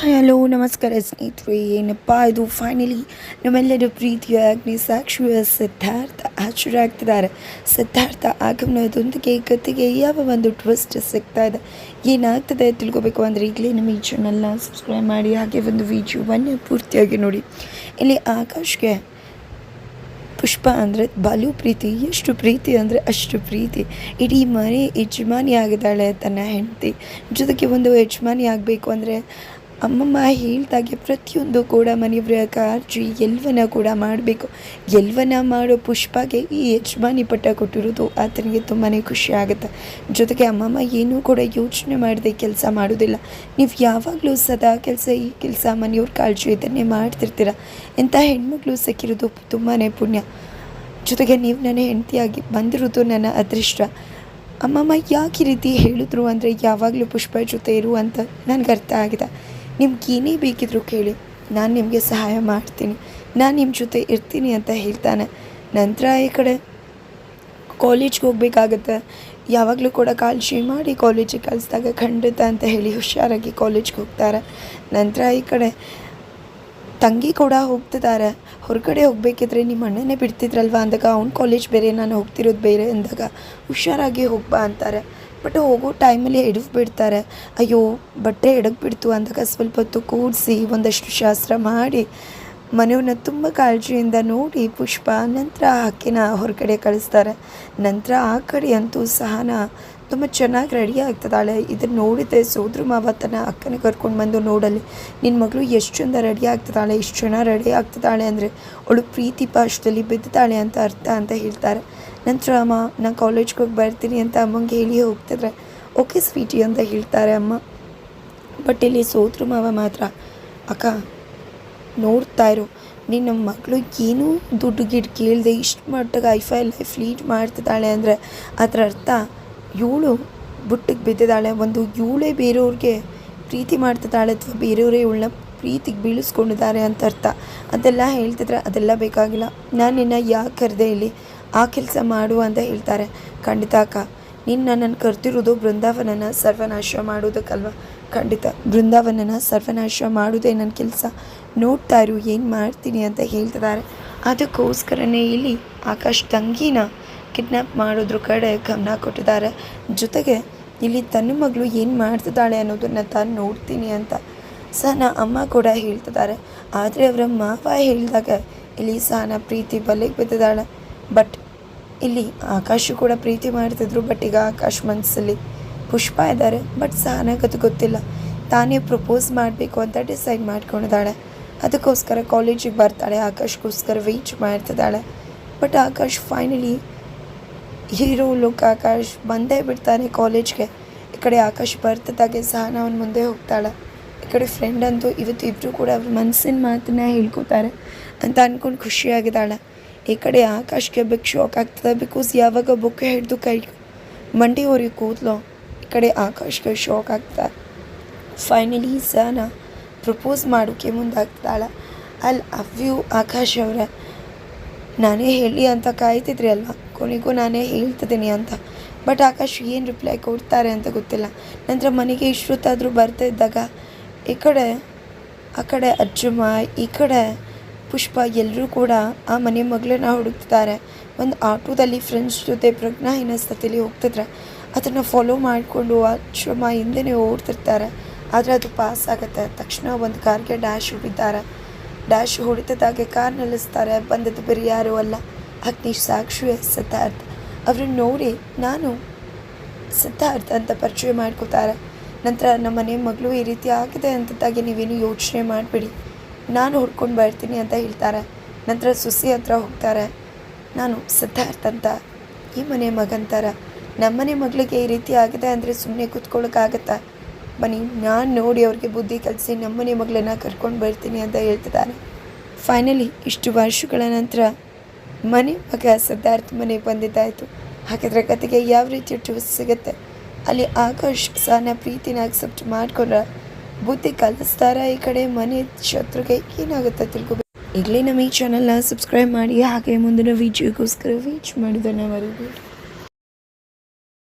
Hi hello ನಮಸ್ಕಾರ ಸ್ನೇಹಿತರೆ, ಏನಪ್ಪ ಇದು ಫೈನಲಿ ನಮ್ಮೆಲ್ಲರ ಪ್ರೀತಿಯ ಅಗ್ನಿ ಸಾಕ್ಷಿ ಸಿದ್ಧಾರ್ಥ ಹಾಜರಾಗ್ತಿದ್ದಾರೆ ಸಿದ್ಧಾರ್ಥ ಆಗಮನದೊಂದಿಗೆ ಕತೆಗೆ ಯಾವ ಒಂದು ಟ್ವಿಸ್ಟ್ ಸಿಗ್ತಾ ಇದೆ? ಏನಾಗ್ತದೆ ತಿಳ್ಕೊಬೇಕು ಅಂದರೆ ಈಗಲೇ ನಮ್ಮ ಈ ಚಾನಲ್ನ ಸಬ್ಸ್ಕ್ರೈಬ್ ಮಾಡಿ, ಹಾಗೆ ಒಂದು ವಿಡಿಯೋವನ್ನು ಪೂರ್ತಿಯಾಗಿ ನೋಡಿ. ಇಲ್ಲಿ ಆಕಾಶ್ಗೆ ಪುಷ್ಪ ಅಂದರೆ ಬಲು ಪ್ರೀತಿ, ಎಷ್ಟು ಪ್ರೀತಿ ಅಂದರೆ ಅಷ್ಟು ಪ್ರೀತಿ. ಇಡೀ ಮನೆ ಯಜಮಾನಿ ಆಗಿದ್ದಾಳೆ ತನ್ನ ಹೆಂಡತಿ. ಜೊತೆಗೆ ಒಂದು ಯಜಮಾನಿ ಆಗಬೇಕು ಅಂದರೆ ಅಮ್ಮಮ್ಮ ಹೇಳ್ದಾಗೆ ಪ್ರತಿಯೊಂದು ಕೂಡ ಮನೆಯವರ ಕಾಳಜಿ ಎಲ್ಲವನ್ನ ಕೂಡ ಮಾಡಬೇಕು. ಎಲ್ಲವನ್ನ ಮಾಡೋ ಪುಷ್ಪಗೆ ಈ ಯಜಮಾನಿ ಪಟ್ಟ ಕೊಟ್ಟಿರೋದು ಆತನಿಗೆ ತುಂಬಾ ಖುಷಿ ಆಗುತ್ತೆ. ಜೊತೆಗೆ ಅಮ್ಮಮ್ಮ ಏನೂ ಕೂಡ ಯೋಚನೆ ಮಾಡದೆ ಕೆಲಸ ಮಾಡೋದಿಲ್ಲ. ನೀವು ಯಾವಾಗಲೂ ಸದಾ ಕೆಲಸ, ಈ ಕೆಲಸ ಮನೆಯವ್ರ ಕಾಳಜಿ ಇದನ್ನೇ ಮಾಡ್ತಿರ್ತೀರ. ಎಂಥ ಹೆಣ್ಮಕ್ಳು ಸಿಕ್ಕಿರೋದು ತುಂಬಾ ಪುಣ್ಯ. ಜೊತೆಗೆ ನೀವು ನನ್ನ ಹೆಂಡತಿಯಾಗಿ ಬಂದಿರೋದು ನನ್ನ ಅದೃಷ್ಟ. ಅಮ್ಮಮ್ಮ ಯಾಕೆ ರೀತಿ ಹೇಳಿದ್ರು ಅಂದರೆ ಯಾವಾಗಲೂ ಪುಷ್ಪ ಜೊತೆ ಇರು ಅಂತ ನನಗೆ ಅರ್ಥ ಆಗಿದೆ. ನಿಮ್ಗೆ ಏನೇ ಬೇಕಿದ್ರು ಕೇಳಿ. ನಾನು ನಿಮಗೆ ಸಹಾಯ ಮಾಡ್ತೀನಿ. ನಾನು ನಿಮ್ಮ ಜೊತೆ ಇರ್ತೀನಿ ಅಂತ ಹೇಳ್ತಾನೆ. ನಂತರ ಈ ಕಡೆ ಕಾಲೇಜ್ಗೆ ಹೋಗ್ಬೇಕಾಗತ್ತೆ. ಯಾವಾಗಲೂ ಕೂಡ ಕಾಳಜಿ ಮಾಡಿ ಕಾಲೇಜಿಗೆ ಕಳಿಸಿದಾಗ ಖಂಡಿತ ಅಂತ ಹೇಳಿ ಹುಷಾರಾಗಿ ಕಾಲೇಜ್ಗೆ ಹೋಗ್ತಾರೆ. ನಂತರ ಈ ಕಡೆ ತಂಗಿ ಕೂಡ ಹೋಗ್ತಿದ್ದಾರೆ. ಹೊರಗಡೆ ಹೋಗಬೇಕಿದ್ರೆ ನಿಮ್ಮ ಅಣ್ಣನೇ ಬಿಡ್ತಿದ್ರಲ್ವ ಅಂದಾಗ, ಅವ್ನು ಕಾಲೇಜ್ ಬೇರೆ, ನಾನು ಹೋಗ್ತಿರೋದು ಬೇರೆ ಅಂದಾಗ ಹುಷಾರಾಗಿ ಹೋಗ್ಬಾ ಅಂತಾರೆ. ಬಟ್ ಹೋಗೋ ಟೈಮಲ್ಲಿ ಎಡವು ಬಿಡ್ತಾರೆ. ಅಯ್ಯೋ, ಬಟ್ಟೆ ಎಡಗ್ಬಿಡ್ತು ಬಿಡ್ತು ಅಂದಾಗ ಸ್ವಲ್ಪ ಹೊತ್ತು ಕೂಡಿಸಿ ಒಂದಷ್ಟು ಶಾಸ್ತ್ರ ಮಾಡಿ ಮನೆಯವ್ರನ್ನ ತುಂಬ ಕಾಳಜಿಯಿಂದ ನೋಡಿ ಪುಷ್ಪ ನಂತರ ಆಕೆನ ಹೊರಗಡೆ ಕಳಿಸ್ತಾರೆ. ನಂತರ ಆ ಕಡೆ ಅಂತೂ ಸಹನ ತುಂಬ ಚೆನ್ನಾಗಿ ರೆಡಿ ಆಗ್ತದಾಳೆ ಇದನ್ನು ನೋಡಿದ್ರೆ ಸೋದ್ರ ಮಾವ ತನ್ನ ಅಕ್ಕನ ಕರ್ಕೊಂಡು ಬಂದು ನೋಡಲಿ. ನಿನ್ನ ಮಗಳು ಎಷ್ಟು ಚಂದ ರೆಡಿ ಆಗ್ತದಾಳೆ ಎಷ್ಟು ಚೆನ್ನಾಗಿ ರೆಡಿ ಆಗ್ತದಾಳೆ ಅಂದರೆ ಅವಳು ಪ್ರೀತಿ ಪಾಶದಲ್ಲಿ ಬಿದ್ದಾಳೆ ಅಂತ ಅರ್ಥ ಅಂತ ಹೇಳ್ತಾರೆ. ನಂತರ ಅಮ್ಮ, ನಾನು ಕಾಲೇಜ್ಗೆ ಹೋಗಿ ಬರ್ತೀನಿ ಅಂತ ಅಮ್ಮಂಗೆ ಹೇಳಿ ಹೋಗ್ತಿದ್ರೆ, ಓಕೆ ಸ್ವೀಟಿ ಅಂತ ಹೇಳ್ತಾರೆ ಅಮ್ಮ. ಬಟ್ ಇಲ್ಲಿ ಸೋತ್ರ ಮಾವ ಮಾತ್ರ, ಅಕ್ಕ, ನೋಡ್ತಾ ಇರು ನಿನ್ನ ಮಗಳು ಏನೂ ದುಡ್ಡು ಗಿಡ್ ಕೇಳಿದೆ ಇಷ್ಟು ಮಟ್ಟಿಗೆ ಐಫೈ ಲೈಫ್ ಲೀಡ್ ಮಾಡ್ತಿದ್ದಾಳೆ ಅಂದರೆ, ಅದರ ಅರ್ಥ ಇವಳು ಬುಟ್ಟಿಗೆ ಬಿದ್ದಿದ್ದಾಳೆ, ಒಂದು ಇವಳೇ ಬೇರೆಯವ್ರಿಗೆ ಪ್ರೀತಿ ಮಾಡ್ತಿದ್ದಾಳೆ ಅಥವಾ ಬೇರೆಯವರೇ ಇವಳನ್ನ ಪ್ರೀತಿಗೆ ಬೀಳಿಸ್ಕೊಂಡಿದ್ದಾರೆ ಅಂತ ಅರ್ಥ. ಅದೆಲ್ಲ ಹೇಳ್ತಿದ್ರೆ ಅದೆಲ್ಲ ಬೇಕಾಗಿಲ್ಲ. ನಾನು ನಿನ್ನ ಯಾಕೆ ಕರೆದೆ ಇಲ್ಲಿ? ಆ ಕೆಲಸ ಮಾಡು ಅಂತ ಹೇಳ್ತಾರೆ. ಖಂಡಿತ ಅಕ್ಕ. ನೀನು ನನ್ನನ್ನು ಕರ್ತಿರೋದು ಬೃಂದಾವನನ ಸರ್ವನಾಶ ಮಾಡೋದಕ್ಕಲ್ವ ಖಂಡಿತ. ಬೃಂದಾವನನ ಸರ್ವನಾಶ ಮಾಡೋದೇ ನನ್ನ ಕೆಲಸ. ನೋಡ್ತಾ ಇರು, ಏನು ಮಾಡ್ತೀನಿ ಅಂತ ಹೇಳ್ತಿದ್ದಾರೆ. ಅದಕ್ಕೋಸ್ಕರನೇ ಇಲ್ಲಿ ಆಕಾಶ್ ತಂಗಿನ ಕಿಡ್ನ್ಯಾಪ್ ಮಾಡೋದ್ರ ಕಡೆ ಗಮನ ಕೊಟ್ಟಿದ್ದಾರೆ. ಜೊತೆಗೆ ಇಲ್ಲಿ ತನ್ನ ಮಗಳು ಏನು ಮಾಡ್ತಿದ್ದಾಳೆ ಅನ್ನೋದನ್ನು ತಾನು ನೋಡ್ತೀನಿ ಅಂತ ಸಹನ ಅಮ್ಮ ಕೂಡ ಹೇಳ್ತಿದ್ದಾರೆ. ಆದರೆ ಅವರ ಮಾವ ಹೇಳಿದಾಗ ಇಲ್ಲಿ ಸಹನ ಪ್ರೀತಿ ಬಲೆಗೆ ಬಿದ್ದಿದ್ದಾಳೆ. ಬಟ್ ಇಲ್ಲಿ ಆಕಾಶು ಕೂಡ ಪ್ರೀತಿ ಮಾಡ್ತಿದ್ರು ಬಟ್ ಈಗ ಆಕಾಶ್ ಮನಸ್ಸಲ್ಲಿ ಪುಷ್ಪ ಇದ್ದಾರೆ ಬಟ್ ಸಹನಾಗದು ಗೊತ್ತಿಲ್ಲ. ತಾನೇ ಪ್ರಪೋಸ್ ಮಾಡಬೇಕು ಅಂತ ಡಿಸೈಡ್ ಮಾಡ್ಕೊಂಡಿದ್ದಾಳೆ. ಅದಕ್ಕೋಸ್ಕರ ಕಾಲೇಜಿಗೆ ಬರ್ತಾಳೆ, ಆಕಾಶ್ಗೋಸ್ಕರ ವೆಯ್ಟ್ ಮಾಡ್ತಿದ್ದಾಳೆ. But Akash finally hero look Akash ಬಂದೇ ಬಿಡ್ತಾನೆ ಕಾಲೇಜ್ಗೆ ಈ ಕಡೆ ಆಕಾಶ್ ಬರ್ತಿದ್ದಾಗೆ ಸಹನ ಅವನ ಮುಂದೆ ಹೋಗ್ತಾಳೆ. ಈ ಕಡೆ ಫ್ರೆಂಡ್ ಅಂತೂ ಇವತ್ತು ಇಬ್ಬರು ಕೂಡ ಅವ್ರ ಮನಸ್ಸಿನ ಮಾತನ್ನ ಹೇಳ್ಕೊತಾರೆ ಅಂತ ಅಂದ್ಕೊಂಡು ಖುಷಿಯಾಗಿದ್ದಾಳೆ. ಈ ಕಡೆ ಆಕಾಶ್ಗೆ ಬಿಗ್ ಶಾಕ್ ಆಗ್ತದೆ ಬಿಕಾಸ್ ಯಾವಾಗ ಬೊಕ್ಕೆ ಹಿಡಿದು ಕೈ ಮಂಡಿ ಅವ್ರಿಗೆ ಕೂದಲು, ಈ ಕಡೆ ಆಕಾಶ್ಗೆ ಶಾಕ್ ಆಗ್ತದೆ. ಫೈನಲಿ ಸಹನ ಪ್ರಪೋಸ್ ಮಾಡೋಕ್ಕೆ ಮುಂದಾಗ್ತಾಳೆ. ಅಲ್ಲಿ ಅವ್ಯೂ ಆಕಾಶ್ ಅವರ. ನಾನೇ ಹೇಳಿ ಅಂತ ಕಾಯ್ತಿದ್ರಿ ಅಲ್ವಾ? ಕೊನೆಗೂ ನಾನೇ ಹೇಳ್ತಿದ್ದೀನಿ ಅಂತ. ಬಟ್ ಆಕಾಶ್ ಏನು ರಿಪ್ಲೈ ಕೊಡ್ತಾರೆ ಅಂತ ಗೊತ್ತಿಲ್ಲ. ನಂತರ ಮನೆಗೆ ಇಷ್ಟೊತ್ತಾದರೂ ಬರ್ತಾ ಇದ್ದಾಗ, ಈ ಕಡೆ, ಆ ಕಡೆ ಅಜ್ಜಮ್ಮ, ಈ ಕಡೆ ಪುಷ್ಪ ಎಲ್ಲರೂ ಕೂಡ ಆ ಮನೆ ಮಗಳನ್ನ ಹುಡುಕ್ತಿದ್ದಾರೆ. ಒಂದು ಆಟೋದಲ್ಲಿ ಫ್ರೆಂಡ್ಸ್ ಜೊತೆ ಪ್ರಜ್ಞಾಹೀನ ಸ್ಥಿತಿಲಿ ಹೋಗ್ತಿದ್ರೆ ಅದನ್ನು ಫಾಲೋ ಮಾಡಿಕೊಂಡು ಅಜ್ಜಮ್ಮ ಹಿಂದೆನೇ ಓಡ್ತಿರ್ತಾರೆ. ಆದರೆ ಅದು ಪಾಸ್ ಆಗುತ್ತೆ. ತಕ್ಷಣ ಒಂದು ಕಾರ್ಗೆ ಡ್ಯಾಶ್ ಹೊಡಿತಾರೆ ಡ್ಯಾಶ್ ಹೊಡಿತದಾಗೆ ಕಾರ್ ನಿಲ್ಲಿಸ್ತಾರೆ. ಬಂದದ್ದು ಬೇರೆ ಯಾರೂ ಅಲ್ಲ. ಅಗ್ನಿ ಸಾಕ್ಷಿ ಸಿದ್ಧಾರ್ಥ. ಅವ್ರನ್ನ ನೋಡಿ ನಾನು ಸಿದ್ಧಾರ್ಥ ಅಂತ ಪರಿಚಯ ಮಾಡ್ಕೋತಾರೆ. ನಂತರ ನಮ್ಮ ಮನೆ ಮಗಳು ಈ ರೀತಿ ಆಗಿದೆ ಅಂತದ್ದಾಗಿ ನೀವೇನು ಯೋಚನೆ ಮಾಡಿಬಿಡಿ. ನಾನು ಹುಡ್ಕೊಂಡು ಬರ್ತೀನಿ ಅಂತ ಹೇಳ್ತಾರೆ. ನಂತರ ಸುಸಿ ಹತ್ರ ಹೋಗ್ತಾರೆ. ನಾನು ಸಿದ್ಧಾರ್ಥ ಅಂತ ಈ ಮನೆ ಮಗಂತಾರ ನಮ್ಮನೆ ಮಗಳಿಗೆ ಈ ರೀತಿ ಆಗಿದೆ ಅಂದರೆ ಸುಮ್ಮನೆ ಕೂತ್ಕೊಳ್ಳೋಕ್ಕಾಗತ್ತಾ ಬನ್ನಿ, ನಾನು ನೋಡಿ ಅವ್ರಿಗೆ ಬುದ್ಧಿ ಕಲಿಸಿ ನಮ್ಮನೆ ಮಗಳನ್ನ ಕರ್ಕೊಂಡು ಬರ್ತೀನಿ ಅಂತ ಹೇಳ್ತಿದ್ದಾರೆ. ಫೈನಲಿ, ಇಷ್ಟು ವರ್ಷಗಳ ನಂತರ ಮನೆ ಮಗ ಸಿದ್ಧಾರ್ಥ ಮನೆ ಬಂದಿದ್ದಾಯಿತು. ಹಾಗಾದರೆ ಕತೆಗೆ ಯಾವ ರೀತಿ ಟ್ವಿಸ್ಟ್ ಸಿಗುತ್ತೆ? ಅಲ್ಲಿ ಆಕಾಶ್ ಸಹ ಪ್ರೀತಿನ ಅಕ್ಸೆಪ್ಟ್ ಮಾಡ್ಕೊಂಡ್ರೆ. ಬುದ್ಧಿ ಕಲಿಸ್ತಾರ ಈ ಕಡೆ, ಮನೆ ಶತ್ರುಗೆ ಏನಾಗುತ್ತೆ ತಿಳ್ಕೊಬೇಕು. ಈಗಲೇ ನಮ್ಮ ಈ ಚಾನಲ್ನ ಸಬ್ಸ್ಕ್ರೈಬ್ ಮಾಡಿ, ಹಾಗೆ ಮುಂದಿನ ವಿಡಿಯೋಗೋಸ್ಕರ ವೀಚ್ ಮಾಡಿದ ಮರಿಬೇಡಿ.